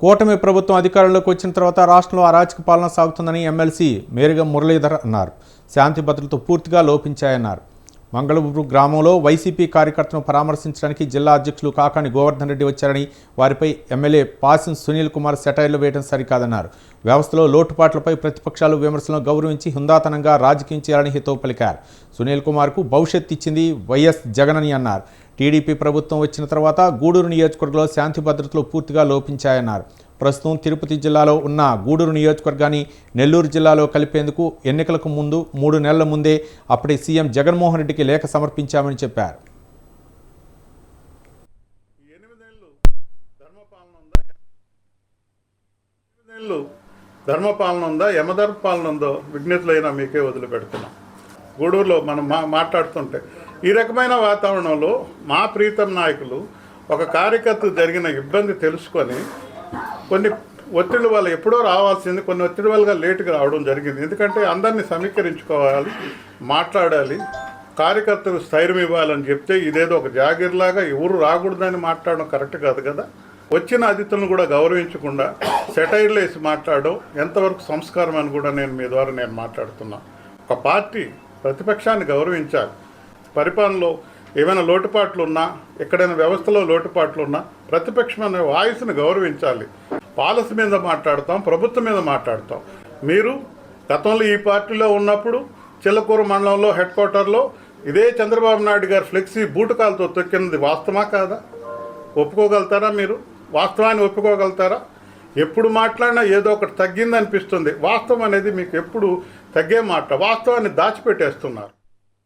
కూటమి ప్రభుత్వం అధికారంలోకి వచ్చిన తర్వాత రాష్ట్రంలో అరాచక పాలన సాగుతుందని ఎమ్మెల్సీ మేరుగ మురళీధర్ అన్నారు. శాంతి భద్రతలు పూర్తిగా లోపించాయన్నారు. మంగళూరు గ్రామంలో వైసీపీ కార్యకర్తను పరామర్శించడానికి జిల్లా అధ్యక్షులు కాకాని గోవర్ధన్ రెడ్డి వచ్చారని వారిపై ఎమ్మెల్యే పాసిం సునీల్ కుమార్ సెటైర్లు వేయడం సరికాదన్నారు. వ్యవస్థలో లోటుపాట్లపై ప్రతిపక్షాలు విమర్శలను గౌరవించి హుందాతనంగా రాజకీయం చేయాలని హితవు పలికారు. సునీల్ కుమార్కు భవిష్యత్ ఇచ్చింది వైఎస్ జగన్ అని అన్నారు. టీడీపీ ప్రభుత్వం వచ్చిన తర్వాత గూడూరు నియోజకవర్గంలో శాంతి భద్రతలు పూర్తిగా లోపించాయన్నారు. ప్రస్తుతం తిరుపతి జిల్లాలో ఉన్న గూడూరు నియోజకవర్గాన్ని నెల్లూరు జిల్లాలో కలిపేందుకు ఎన్నికలకు ముందు మూడు నెలల ముందే అప్పటి సీఎం జగన్మోహన్ రెడ్డికి లేఖ సమర్పించామని చెప్పారు. ధర్మపాలన ఉందా? యమధర్మ పాలన ఉందో విజ్ఞతలైనా మీకే వదిలిపెడుతున్నాం. గూడూరులో మనం మా మాట్లాడుతుంటే ఈ రకమైన వాతావరణంలో మా ప్రీతం నాయకులు ఒక కార్యకర్త జరిగిన ఇబ్బంది తెలుసుకొని కొన్ని ఒత్తిడి వల్ల ఎప్పుడో రావాల్సింది కొన్ని ఒత్తిడి వల్ల లేటుగా రావడం జరిగింది. ఎందుకంటే అందరినీ సమీకరించుకోవాలి మాట్లాడాలి కార్యకర్తలు స్థైర్యం ఇవ్వాలని చెప్తే ఇదేదో ఒక జాగిర్లాగా ఎవరు రాకూడదని మాట్లాడడం కరెక్ట్ కాదు కదా? వచ్చిన అతిథులను కూడా గౌరవించకుండా సెటైర్లు వేసి మాట్లాడడం ఎంతవరకు సంస్కారం అని కూడా నేను మీ ద్వారా నేను మాట్లాడుతున్నా. ఒక పార్టీ ప్రతిపక్షాన్ని గౌరవించాలి. పరిపాలనలో ఏమైనా లోటుపాట్లు ఉన్నా ఎక్కడైనా వ్యవస్థలో లోటుపాట్లు ఉన్నా ప్రతిపక్షం అనే వాయిస్ని గౌరవించాలి. పాలసీ మీద మాట్లాడతాం ప్రభుత్వం మీద మాట్లాడతాం. మీరు గతంలో ఈ పార్టీలో ఉన్నప్పుడు చిల్లకూరు మండలంలో హెడ్ క్వార్టర్లో ఇదే చంద్రబాబు నాయుడు గారు ఫ్లెక్సీ బూటకాలతో తొక్కినది వాస్తవా కాదా? ఒప్పుకోగలుగుతారా మీరు? వాస్తవాన్ని ఒప్పుకోగలుగుతారా? ఎప్పుడు మాట్లాడినా ఏదో ఒకటి తగ్గిందనిపిస్తుంది. వాస్తవం అనేది మీకు ఎప్పుడు తగ్గే మాట వాస్తవాన్ని దాచిపెట్టేస్తున్నారు.